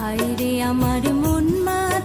হায়রে আমার মন মাতানো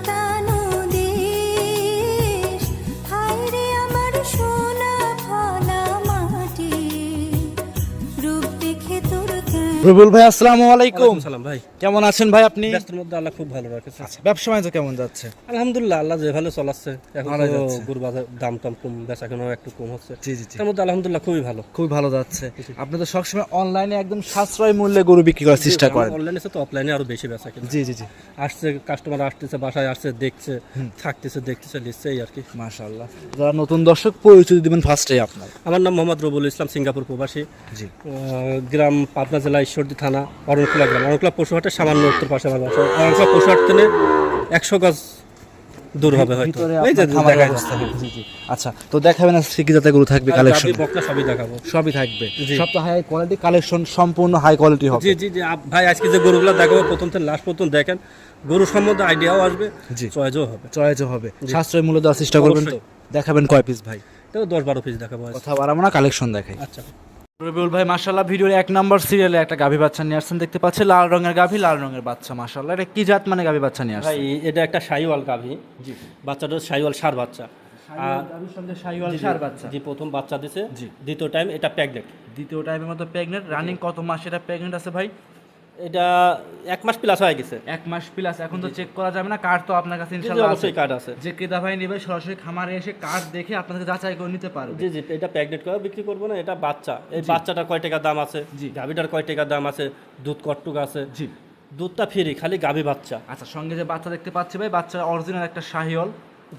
রবিউল ভাই আসসালামু আলাইকুম। সালাম ভাই। কেমন আছেন ভাই আপনি? ব্যস্তের মধ্যে আল্লাহ খুব ভালো রাখেছে। আচ্ছা ব্যবসা বাণিজ্য কেমন যাচ্ছে? আলহামদুলিল্লাহ আল্লাহ যে ভালো চলাচ্ছে। এখন তো। গরু বাজার দাম টাম কম বেচা কেনাও একটু কম হচ্ছে। জি জি তার মধ্যে আলহামদুলিল্লাহ খুবই ভালো। খুবই ভালো যাচ্ছে। আপনি তো সবসময় অনলাইনে একদম সাশ্রয় মূল্যে গরু বিক্রি করার চেষ্টা করেন। অনলাইনে তো অফলাইনে আরও বেশি বেচা কেনা। জি জি জি। আসছে কাস্টমার আসতেছে বাসায় আসছে দেখছে থাকতেছে দেখতেছে নিচ্ছে এই আর কি। মাশাআল্লাহ। যারা নতুন দর্শক পরিচয় দিবেন ফার্স্টে আপনার। আমার নাম মোহাম্মদ রবুল ইসলাম সিঙ্গাপুর প্রবাসী। জি। গ্রাম পাবনা জেলা ঈশ্বরদী থানা অরণখোলা গ্রাম। অরণখোলা পশুহাটের সামান্য উত্তর পাশে আমার বাসা অরণখোলা পশুহাট থেকে একশো গজ দূর হবে হয়তো। এই যে দেখা আচ্ছা তো দেখাবেন আজকে কি জাতের গরু থাকবে কালেকশন বকনা সবই দেখাবো। সবই থাকবে। হাই কোয়ালিটি কালেকশন সম্পূর্ণ হাই কোয়ালিটি হবে। জি জি জি ভাই আজকে যে গরুগুলো দেখাবো প্রথম থেকে লাস্ট পর্যন্ত দেখেন। গরু সম্বন্ধে আইডিয়াও আসবে জি। চয়েসও হবে। চয়েজও হবে। সাশ্রয় মূল্য দেওয়ার চেষ্টা করবেন তো। দেখাবেন কয় পিস ভাই? তো দশ বারো পিস দেখাবো। কথা বাড়াবো না কালেকশন দেখাই। আচ্ছা। রবিউল ভাই মাসাল্লাহ ভিডিওর এক নম্বর সিরিয়ালে একটা গাভী বাচ্চা নিয়ে আসছেন। দেখতে পাচ্ছি লাল রঙের গাভী লাল রঙের বাচ্চা মাসাল্লাহ এটা কি জাত মানে গাভী বাচ্চা নিয়ে ভাই আসছেন? এটা একটা সাইওয়াল গাভী। জি। বাচ্চাটা সাইওয়াল বাচ্চা। সার বাচ্চা। জি প্রথম বাচ্চা দিছে। দ্বিতীয় টাইম এটা প্যাগনেট দ্বিতীয় টাইমের মতো প্রেগনেন্ট রানিং কত মাস এটা প্রেগনেন্ট আছে ভাই? এটা এক মাস প্লাস হয়ে গেছে। এক মাস প্লাস এখন তো চেক করা যাবে না কার্ড তো আপনার কাছে ইনশাআল্লাহ আছে অবশ্যই কার্ড আছে। যে ক্রেতা ভাই নেবে সরাসরি খামারে এসে কার্ড দেখে আপনাদের যাচাই করে নিতে পারবে। জি জি এটা প্যাগনেট করে বিক্রি করব না এটা বাচ্চা। এই বাচ্চাটা কয় টাকা দাম আছে? জি। গাভীটার কয় টাকা দাম আছে? দুধ কটটুক আছে? জি। দুধটা ফ্রি খালি গাভী বাচ্চা। আচ্ছা সঙ্গে যে বাচ্চা দেখতে পাচ্ছি ভাই বাচ্চা অরিজিনাল একটা শাহিওয়াল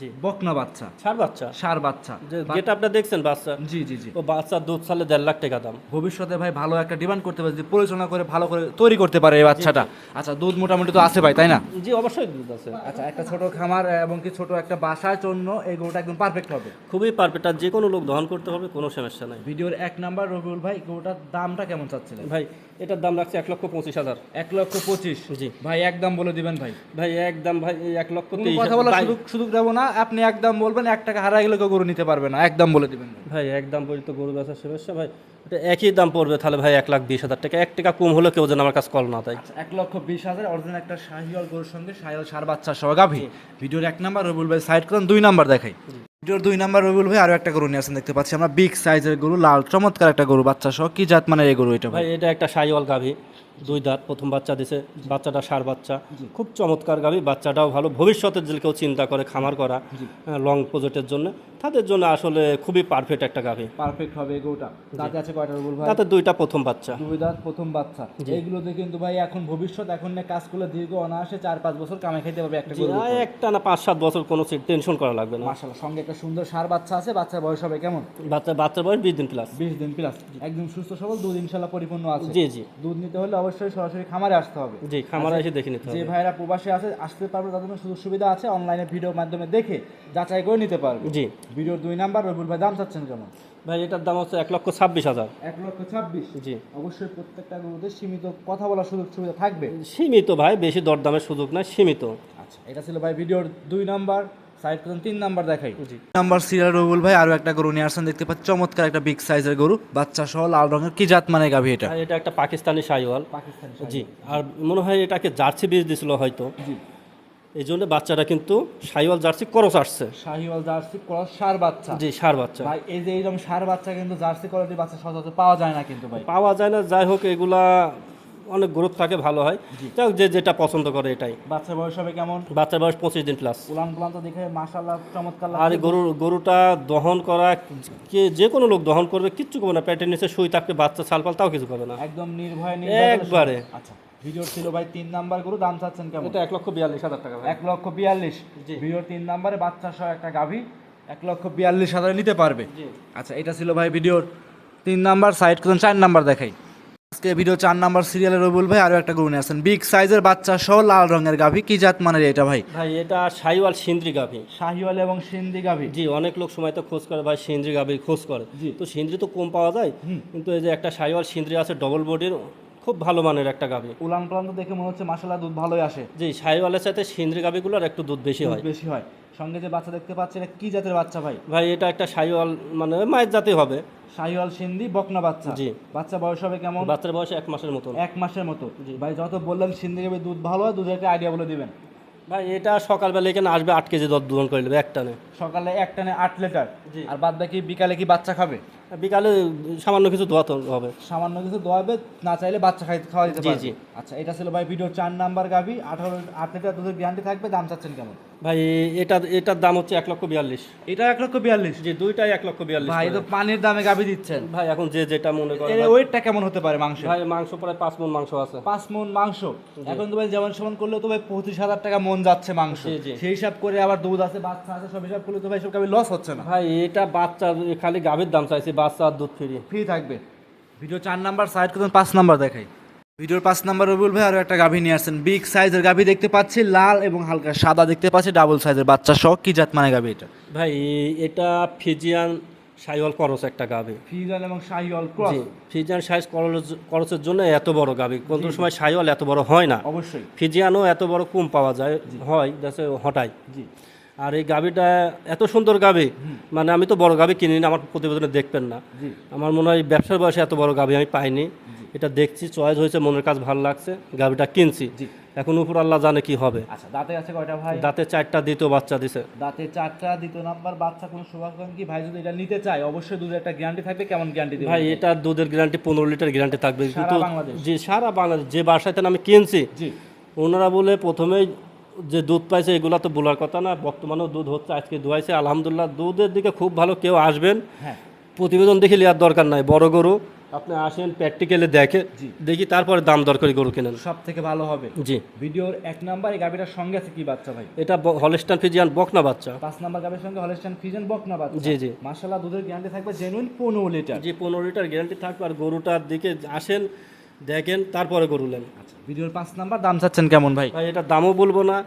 জি বকনা বাচ্চা। সার বাচ্চা? সার বাচ্চা। যেটা আপনার দেখছেন বাচ্চা? জি জি জি। ও বাচ্চার দুধ সালে দেড় লাখ টাকা দাম। ভবিষ্যতে ভাই ভালো একটা ডিমান্ড করতে পারে যদি পরিচালনা করে ভালো করে তৈরি করতে পারে এই বাচ্চাটা। আচ্ছা দুধ মোটামুটি তো আছে ভাই তাই না? জি অবশ্যই দুধ আছে। আচ্ছা একটা ছোট খামার এবং কি ছোট একটা বাসার জন্য এই গরুটা একদম পারফেক্ট হবে? খুবই পারফেক্ট আর যে কোনো লোক দহন করতে হবে কোনো সমস্যা নাই। ভিডিওর এক নাম্বার রবিউল ভাই গরুটার দামটা কেমন চাচ্ছিলেন? ভাই এটার দাম রাখছে এক লক্ষ পঁচিশ হাজার। এক লক্ষ পঁচিশ? জি। ভাই একদম বলে দিবেন ভাই। ভাই একদম ভাই এক লক্ষ কথা বলা সুযোগ সুযোগ দেবো না আপনি একদম বলবেন এক টাকা হারা গেলে কেউ গরু নিতে পারবে না। একদম বলে দিবেন। ভাই। একদম বলি তো গরু বেচার সমস্যা ভাই। এটা একই দাম পড়বে তাহলে ভাই এক লাখ বিশ হাজার টাকা। এক টাকা কম হলে কেউ যেন আমার কাছে কল না তাই এক লক্ষ বিশ হাজার অরিজিনাল একটা শাহিওয়াল গরুর সঙ্গে শাহিওয়াল সার বাচ্চা সহ গাভী। ভিডিওর এক নাম্বার রবিউল ভাই সাইড করেন দুই নাম্বার দেখাই। ভিডিওর দুই নাম্বার রবিউল ভাই আরও একটা গরু নিয়ে আসেন দেখতে পাচ্ছি আমরা। বিগ সাইজের গরু লাল চমৎকার একটা গরু বাচ্চা সহ। কি জাত মানে এই গরু এটা ভাই? এটা একটা সাইওয়াল গাভী। দুই দাঁত প্রথম বাচ্চা দিছে বাচ্চাটা সার বাচ্চা। খুব চমৎকার গাভী বাচ্চাটাও ভালো। ভবিষ্যতের যে কেউ চিন্তা করে খামার করা লং প্রজেক্টের জন্য তাদের জন্য আসলে খুবই পারফেক্ট একটা গাভী। পারফেক্ট হবে গরুটা দাঁতে আছে কয়টা ভাই? তাতে দুইটা প্রথম বাচ্চা। দুই দাঁত প্রথম বাচ্চা। এইগুলোতে কিন্তু ভাই এখন ভবিষ্যৎ এখন নিয়ে কাজ করলে দীর্ঘ অনায়াসে চার পাঁচ বছর কামাই খাইতে পারবে একটা গরু একটা না পাঁচ সাত বছর কোনো টেনশন করা লাগবে না। মাশাআল্লাহ সঙ্গে একটা সুন্দর সার বাচ্চা আছে বাচ্চার বয়স হবে কেমন? বাচ্চা বাচ্চার বয়স বিশ দিন প্লাস বিশ দিন প্লাস একদম সুস্থ সবল দুধ ইনশাল্লাহ পরিপূর্ণ আছে। জি জি। দুধ নিতে হলে অবশ্যই সরাসরি খামারে আসতে হবে। জি খামারে এসে দেখে নিতে যে ভাইরা প্রবাসে আছে আসতে পারবে তাদের জন্য সুযোগ সুবিধা আছে? অনলাইনে ভিডিওর মাধ্যমে দেখে যাচাই করে নিতে পারবে। জি। ভিডিওর দুই নাম্বার রবিউল ভাই দাম চাচ্ছেন কেমন? ভাই এটার দাম হচ্ছে এক লক্ষ ছাব্বিশ হাজার। এক লক্ষ ছাব্বিশ? জি। অবশ্যই প্রত্যেকটা গরুতে সীমিত কথা বলার সুযোগ সুবিধা থাকবে? সীমিত ভাই বেশি দরদামের সুযোগ নাই সীমিত। আচ্ছা এটা ছিল ভাই ভিডিওর দুই নাম্বার। সাইড করুন তিন নাম্বার দেখাই। জি। নাম্বার সিরিয়াল রবুল ভাই আরও একটা গরু নিয়ে আসছেন দেখতে পাচ্ছি চমৎকার একটা বিগ সাইজের গরু বাচ্চা সহ লাল রঙের কি জাত মানে গাভী এটা? এটা একটা পাকিস্তানি জি আর মনে হয় এটাকে জার্সি বীজ দিছিল হয়তো। জি। এই জন্য বাচ্চাটা কিন্তু জার্সি করস আসছে। শাহিওয়াল জার্সি ক্রস সার বাচ্চা। জি সার বাচ্চা। ভাই এই যে এইরকম সার বাচ্চা কিন্তু জার্সি কোয়ালিটির বাচ্চা সচরাচর পাওয়া যায় না কিন্তু ভাই। পাওয়া যায় না যাই হোক এগুলা অনেক গ্রুপ থাকে ভালো হয়। যাই যে যেটা পছন্দ করে এটাই। বাচ্চার বয়স হবে কেমন? বাচ্চার বয়স পঁচিশ দিন প্লাস উলান পুলান তো দেখে মাশাআল্লাহ চমৎকার আর গরুর গরুটা দহন করা কে যে কোনো লোক দহন করবে কিচ্ছু করবে না। পেটের নিচে সুই থাকবে বাচ্চা ছালপাল তাও কিছু করবে না। একদম নির্ভয় একবারে। আচ্ছা ভিডিও ছিল ভাই তিন নাম্বার গরু দাম চাচ্ছেন কেমন? এটা এক লক্ষ বিয়াল্লিশ হাজার টাকা এক লক্ষ বিয়াল্লিশ। জি। ভিডিও তিন নাম্বারে বাচ্চা সহ একটা গাভী এক লক্ষ বিয়াল্লিশ হাজারে নিতে পারবে। জি। আচ্ছা এটা ছিল ভাই ভিডিওর তিন নাম্বার সাইড করুন চার নাম্বার দেখাই। আজকে ভিডিও চার নাম্বার সিরিয়ালের রবুল ভাই আরও একটা গরু নিয়ে আসেন বিগ সাইজের বাচ্চা সহ লাল রঙের গাভী। কি জাত মানের এটা ভাই? ভাই এটা শাহিওয়াল সিন্দ্রি গাভী। শাহিওয়াল এবং সিন্দ্রি গাভী? জি অনেক লোক সময় তো খোঁজ করে ভাই সিন্দ্রি গাভী খোঁজ করে। জি। তো সিন্দ্রি তো কম পাওয়া যায় কিন্তু এই যে একটা শাহিওয়াল সিন্দ্রি আছে ডবল বডির খুব ভালো মানের একটা গাভী। উলান পালান তো দেখে মনে হচ্ছে মাসাল্লাহ দুধ ভালোই আসে। জি সাইওয়ালের সাথে সিন্দ্রি গাভীগুলোর একটু দুধ বেশি হয়। বেশি হয়। সঙ্গে যে বাচ্চা দেখতে পাচ্ছি এটা কি জাতের বাচ্চা ভাই? ভাই এটা একটা সাইওয়াল মানে মায়ের জাতি হবে। শাহিওয়াল সিন্ধি বকনা বাচ্চা। জি। বাচ্চা বয়স হবে কেমন? বাচ্চার বয়স এক মাসের মতো এক মাসের মতো। ভাই যত বললেন সিন্ধি গাভীর দুধ ভালো হয় দুধের একটা আইডিয়া বলে দিবেন। ভাই এটা সকালবেলা এখানে আসবে আট কেজি দর দুধন করে নেবে একটানে সকালে এক টানে আট লিটার। আর বাদ বাকি বিকালে কি বাচ্চা খাবে? বিকালে সামান্য কিছু দোয়াতে হবে। সামান্য কিছু দোয়াবে না চাইলে বাচ্চা খাই খাওয়া দিতে জি, পারবে। জি। আচ্ছা এটা ছিল ভাই ভিডিও চার নাম্বার গাবি আঠারো আট লিটার দুধের গ্যারান্টি থাকবে দাম চাচ্ছেন কেমন? ভাই এটা এটার দাম হচ্ছে এক লক্ষ বিয়াল্লিশ। এটা এক লক্ষ বিয়াল্লিশ? জি দুইটাই এক লক্ষ বিয়াল্লিশ ভাই তো পানির দামে গাভি দিচ্ছেন। ভাই এখন যে যেটা মনে করে এর ভাই। ওয়েটটা কেমন হতে পারে মাংস ভাই মাংস প্রায় পাঁচ মন মাংস আছে। পাঁচ মন মাংস। এখন তো ভাই যেমন সমান করলে তো ভাই পঁচিশ হাজার টাকা মন যাচ্ছে মাংস। সেই হিসাব করে আবার দুধ আছে বাচ্চা আছে সব হিসাব করলে তো ভাই সব লস হচ্ছে না। ভাই এটা বাচ্চা খালি গাভীর দাম চাইছি বাচ্চা আর দুধ ফ্রি। ফ্রি থাকবে। ভিডিও চার নাম্বার সাইড পাঁচ নাম্বার দেখাই। ভিডিওর পাঁচ নাম্বার রবিউল ভাই আরও একটা গাভী নিয়ে আসছেন। বিগ সাইজের গাভী দেখতে পাচ্ছি লাল এবং হালকা সাদা দেখতে পাচ্ছি ডাবল সাইজের বাচ্চা সহ। কি জাত মানে গাভী এটা? ভাই এটা ফিজিয়ান সাইওয়াল করস একটা গাভী। ফিজান এবং শাহিওয়াল ক্রস সাইজ করসের জন্য এত বড় গাভী। কোন সময় সাইওয়াল এত বড় হয় না। অবশ্যই। ফিজিয়ানও এত বড় কম পাওয়া যায় হয় যাচ্ছে হটাই। জি। আর এই গাভীটা এত সুন্দর গাভী মানে আমি তো বড় গাভী কিনি না আমার প্রতিবেদনে দেখবেন না। জি। আমার মনে হয় ব্যবসার বয়সে এত বড় গাভী আমি পাইনি। এটা দেখছি চয়েস হয়েছে মনের কাজ ভালো লাগছে গাভীটা কিনছি। জি। এখন উপর আল্লাহ জানে কি হবে। আচ্ছা দাঁতে আছে কয়টা ভাই? দাঁতে চারটা দ্বিতীয় বাচ্চা দিছে। দাঁতে চারটা দ্বিতীয় নাম্বার বাচ্চা কোনো শুভাকাঙ্ক্ষী ভাই যদি এটা নিতে চায় অবশ্যই দুধের একটা গ্যারান্টি থাকবে কেমন গ্যারান্টি দেবে ভাই এটা দুধের গ্যারান্টি পনেরো লিটার গ্যারান্টি থাকবে। সারা কিন্তু বাংলাদেশ? যে সারা বাংলাদেশ যে বাসাতে আমি কিনছি। জি। ওনারা বলে প্রথমেই যে দুধ পাইছে এগুলো তো বলার কথা না। বর্তমানেও দুধ হচ্ছে আজকে দুয়াইছে। আলহামদুলিল্লাহ দুধের দিকে খুব ভালো কেউ আসবেন। হ্যাঁ। প্রতিবেদন দেখে নেওয়ার দরকার নাই। বড় গরু আপনি আসেন প্র্যাকটিক্যালে দেখে দেখি তারপরে দাম দর করে গরু কেনেন। সব থেকে ভালো হবে। জি। ভিডিওর এক নাম্বার এই গাভীটার সঙ্গে আছে কি বাচ্চা ভাই? এটা হলস্টান ফিজিয়ান বকনা বাচ্চা। পাঁচ নাম্বার গাভীর সঙ্গে হলস্টাইন ফিজেন বকনা বাচ্চা। জি, জি। মাশাআল্লাহ দুধের গ্যারান্টি থাকবে জেনুইন পনেরো লিটার যে পনেরো লিটার গ্যারান্টি থাকবে। আর গরুটার দিকে আসেন দেখেন তারপরে গরু নেন। আচ্ছা ভিডিওর পাঁচ নাম্বার দাম চাচ্ছেন কেমন ভাই? ভাই এটা দামও বলব না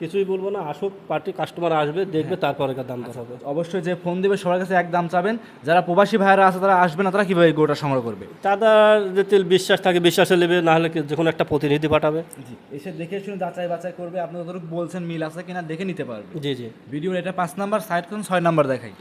কিছুই বলব না আসুক পার্টি কাস্টমার আসবে দেখবে তারপরে এটার দাম হবে অবশ্যই যে ফোন দেবে সবার কাছে এক দাম চাবেন। যারা প্রবাসী ভাইয়েরা আছে তারা আসবে না তারা কীভাবে গোটা সংগ্রহ করবে? তাদের যদি বিশ্বাস থাকে বিশ্বাসে নেবে না হলে যে কোনো একটা প্রতিনিধি পাঠাবে। জি এসে দেখে শুনে যাচাই বাছাই করবে আপনি যতটুকু বলছেন মিল আছে কিনা দেখে নিতে পারবে। জি জি। ভিডিওর এটা পাঁচ নাম্বার সাইড করুন ছয় নাম্বার দেখাই।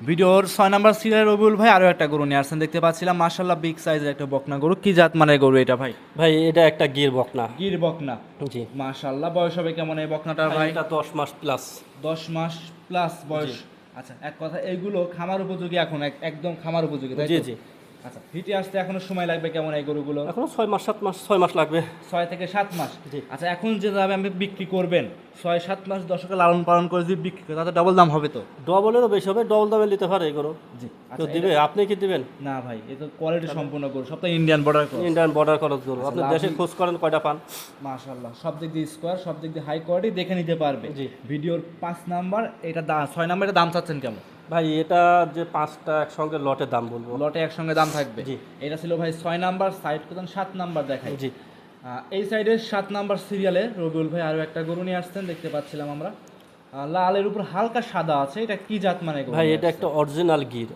ভিডিওর ছয় নাম্বার সিরিয়ার রবিউল ভাই আরও একটা গরু নিয়ে আসছেন। দেখতে পাচ্ছিলাম মার্শাল্লাহ বিগ সাইজের একটা বকনা গরু। কি জাত মানে গরু এটা ভাই? ভাই এটা একটা গির বকনা। গির বকনা। জি। মার্শাল্লাহ বয়স হবে কেমন এই বকনাটার ভাই এটা দশ মাস প্লাস দশ মাস প্লাস বয়স। আচ্ছা এক কথা এইগুলো খামার উপযোগী এখন? এক- একদম খামার উপযোগী জি জি। আচ্ছা হিটে আসতে এখনও সময় লাগবে কেমন এই গরুগুলো? এখনও ছয় মাস সাত মাস ছয় মাস লাগবে। ছয় থেকে সাত মাস? জি। আচ্ছা এখন যে দামে আপনি বিক্রি করবেন ছয় সাত মাস দশকে লালন পালন করে যদি বিক্রি করে তাতে ডবল দাম হবে তো? ডবলেরও বেশি হবে ডবল দামে নিতে পারে এগুলো জি। কেউ দিবে? আপনি কি দিবেন? না ভাই এ তো কোয়ালিটি সম্পূর্ণ গরু সব তো ইন্ডিয়ান বর্ডার ইন্ডিয়ান বর্ডার খরচ করব আপনি লাভ দেশে খোঁজ করেন কয়টা পান। মাশাল্লাহ সব দিক দিয়ে স্কোয়ার সব দিক দিয়ে হাই কোয়ালিটি দেখে নিতে পারবে। জি। ভিডিওর পাঁচ নাম্বার এটা দা- ছয় নাম্বার এটা দাম চাচ্ছেন কেমন? ভাই এটা যে পাঁচটা একসঙ্গে লটে দাম বলব। লটে একসঙ্গে দাম থাকবে? জি। এটা ছিল ভাই ছয় নাম্বার সাইড করতেন সাত নাম্বার দেখাই। জি। এই সাইডের সাত নাম্বার সিরিয়ালে রবিউল ভাই আরও একটা গরু নিয়ে আসছেন দেখতে পাচ্ছিলাম আমরা। লালের উপর হালকা সাদা আছে এটা কি জাত মানে ভাই এটা একটা অরিজিনাল গির।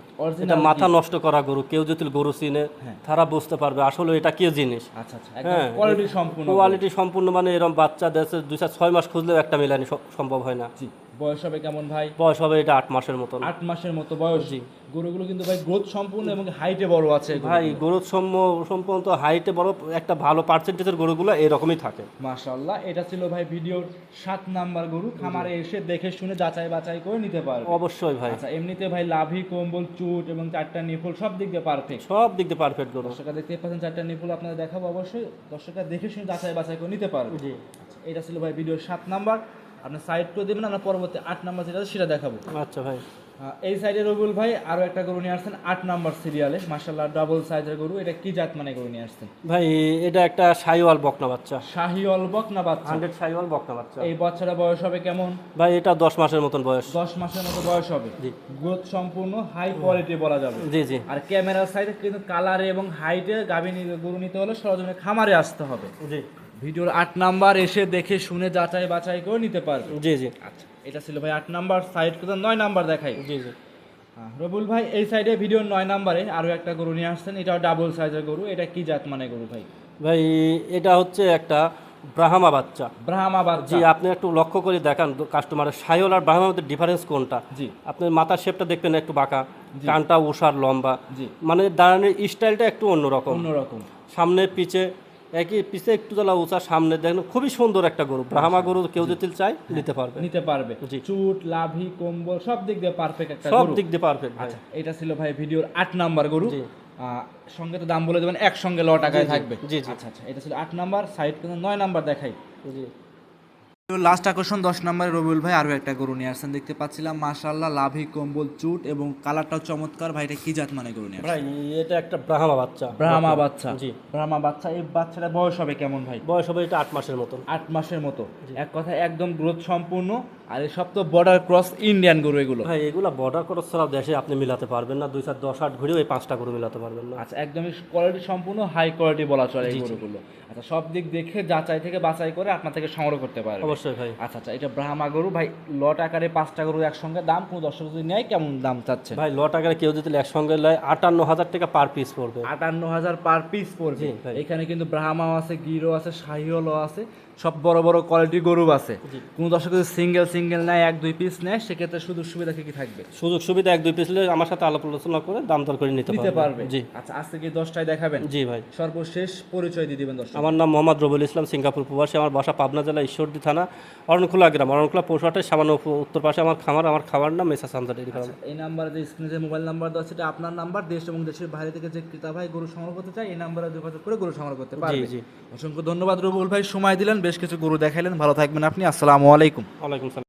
এটা মাথা নষ্ট করা গরু কেউ যদি গরু চিনে হ্যাঁ। তারা বুঝতে পারবে আসলে এটা কি জিনিস। আচ্ছা আচ্ছা হ্যাঁ কোয়ালিটি সম্পূর্ণ কোয়ালিটি সম্পূর্ণ মানে এরকম বাচ্চা দেশে দুই চার ছয় মাস খুঁজলেও একটা মেলানি সম্ভব হয় না। জি। বয়স হবে কেমন ভাই? বয়স হবে এটা আট মাসের মতন। আট মাসের মতো বয়স। জি। গরুগুলো কিন্তু ভাই গ্রোথ সম্পূর্ণ এবং হাইটে বড় আছে ভাই সম্ম সম্পন্ন হাইটে বড় একটা ভালো পার্সেন্টেজের গরুগুলো এরকমই থাকে। মাশাল্লাহ এটা ছিল ভাই ভিডিওর সাত নাম্বার গরু। খামারে এসে দেখে শুনে যাচাই বাছাই করে নিতে পারবে। অবশ্যই ভাই। আচ্ছা এমনিতে ভাই লাভি কম্বল চুট এবং চারটা নিফল সব দিক দিয়ে পারফেক্ট সব দিক দিয়ে পারফেক্ট গরু। দর্শকরা দেখতে পাচ্ছেন চারটা নিফল আপনাদের দেখাবো অবশ্যই। দর্শকরা দেখে শুনে যাচাই বাছাই করে নিতে পারবে। জি। আচ্ছা, এটা ছিল ভাই ভিডিওর সাত নাম্বার। আপনি সাইড করে দেবেন আমরা পরবর্তী আট নাম্বার যেটা সেটা দেখাবো। আচ্ছা ভাই। এই সাইডে রবিউল ভাই আরও একটা গরু নিয়ে আসছেন আট নাম্বার সিরিয়ালে মার্শাল্লাহ ডাবল সাইজের গরু এটা কি জাত মানে গরু নিয়ে আসছেন? ভাই এটা একটা সাইওয়াল বকনা বাচ্চা। শাহি অলবক না বাচ্চা। হান্ড্রেড সাইওয়াল বকনা বাচ্চা। এই বাচ্চাটা বয়স হবে কেমন? ভাই এটা দশ মাসের মতন বয়স। দশ মাসের মতো বয়স হবে। জি। গ্রোথ সম্পূর্ণ হাই কোয়ালিটি বলা যাবে। জি জি। আর ক্যামেরার সাইডে কিন্তু কালারে এবং হাইটে গাভী গরু নিতে হলে সরজনে খামারে আসতে হবে। জি। ভিডিওর আট নাম্বার এসে দেখে শুনে যাচাই বাছাই করে নিতে পারবে। জি জি। আচ্ছা এটা ছিল ভাই আট নাম্বার সাইড করে নয় নাম্বার দেখাই। জি জি। রবুল ভাই এই সাইডে ভিডিওর নয় নাম্বারে আরও একটা গরু নিয়ে আসছেন এটাও ডাবল সাইজের গরু এটা কি জাত মানে গরু ভাই? ভাই এটা হচ্ছে একটা ব্রাহ্মা বাচ্চা। ব্রাহ্মা বাচ্চা। জি আপনি একটু লক্ষ্য করে দেখান কাস্টমারের সাইল আর ব্রাহ্মার মধ্যে ডিফারেন্স কোনটা? জি। আপনি মাথার শেপটা দেখবেন একটু বাঁকা কানটা ওষার লম্বা। জি। মানে দাঁড়ানোর স্টাইলটা একটু অন্যরকম। অন্যরকম। সামনে পিছে একই পিছে একটু তোলা উঁচা সামনে দেখেন খুবই সুন্দর একটা গরু। ব্রাহ্মা গরু কেউ যদি চাই নিতে পারবে। নিতে পারবে। চুট লাভি কম্বল সব দিক দিয়ে পারফেক্ট একটা সব দিক দিয়ে পারফেক্ট আচ্ছা এটা ছিল ভাই ভিডিওর আট নাম্বার গরু। সঙ্গে তো দাম বলে দেবেন একসঙ্গে ল টাকায় থাকবে। জি, জি। আচ্ছা আচ্ছা এটা ছিল আট নাম্বার সাইড কিন্তু নয় নাম্বার দেখাই। জি। লাস্ট আকর্ষণ দশ নম্বরে রবিউল ভাই আরও একটা গরু নিয়ে আসছেন। দেখতে পাচ্ছিলাম মাশাল্লাহ লাভি কম্বল চুট এবং কালারটাও চমৎকার। ভাই এটা কি জাত মানে গরু নিয়ে ভাই এটা একটা ব্রাহ্মা বাচ্চা। ব্রাহ্মা বাচ্চা। জি। ব্রাহ্মা বাচ্চা এই বাচ্চাটা বয়স হবে কেমন ভাই? বয়স হবে এটা আট মাসের মতো আট মাসের মতো। এক কথা একদম গ্রোথ সম্পূর্ণ। আর এই সব তো বর্ডার ক্রস ইন্ডিয়ান গরু এগুলো। ভাই এগুলো বর্ডার ক্রস ছাড়া দেশে আপনি মিলাতে পারবেন না। দুই চার দশ আট ঘুরেও এই পাঁচটা গরু মিলাতে পারবেন না। আচ্ছা একদমই কোয়ালিটি সম্পূর্ণ হাই কোয়ালিটি বলা চলে এই গরুগুলো। আচ্ছা সব দিক দেখে যাচাই থেকে বাছাই করে আপনার থেকে সংগ্রহ করতে পারবে। অবশ্যই ভাই। আচ্ছা আচ্ছা এটা ব্রাহ্মা গরু। ভাই লট আকারে পাঁচটা গরু একসঙ্গে দাম কোনো দর্শক যদি নেয় কেমন দাম চাচ্ছে ভাই ল টাকার কেউ যদি একসঙ্গে লয় আটান্ন হাজার টাকা পার পিস পড়বে। আটান্ন হাজার পার পিস পড়বে ভাই। এখানে কিন্তু ব্রাহ্মাও আছে গিরো আছে শাহিওলও আছে। সব বড় বড় কোয়ালিটি গরু আছে। জি। কোনো দর্শক যদি সিঙ্গেল সিঙ্গেল নেয় এক দুই পিস নেয় সেক্ষেত্রে সুযোগ সুবিধা কি কি থাকবে? সুযোগ সুবিধা এক দুই পিস হলে আমার সাথে আলাপ আলোচনা করে দাম দর করে নিতে নিতে পারবে। জি। আচ্ছা আজকে কি দশটায় দেখাবেন? জি ভাই। সর্বশেষ পরিচয় দিয়ে দিবেন দর্শক। আমার নাম মোহাম্মদ রবুল ইসলাম সিঙ্গাপুর প্রবাসী। আমার বাসা পাবনা জেলা ঈশ্বরদী থানা অরণখোলা গ্রাম। অরণখোলা পৌষাটের সামান্য উত্তর পাশে আমার খামার। আমার খাবার নাম মেসা ডেরি ফার্ম এই নাম্বারে যে স্ক্রিনে যে মোবাইল নাম্বার দেওয়া আছে এটা আপনার নাম্বার। দেশ এবং দেশের বাইরে থেকে যে ক্রেতা ভাই গরু সংগ্রহ করতে চায় এই নাম্বারে যোগাযোগ করে গরু সংগ্রহ করতে পারবে। জি। অসংখ্য ধন্যবাদ রবুল ভাই। সময় দিলেন বেশ কিছু গুরু দেখাইলেন। ভালো থাকবেন আপনি। আসসালামু আলাইকুম। সালাম।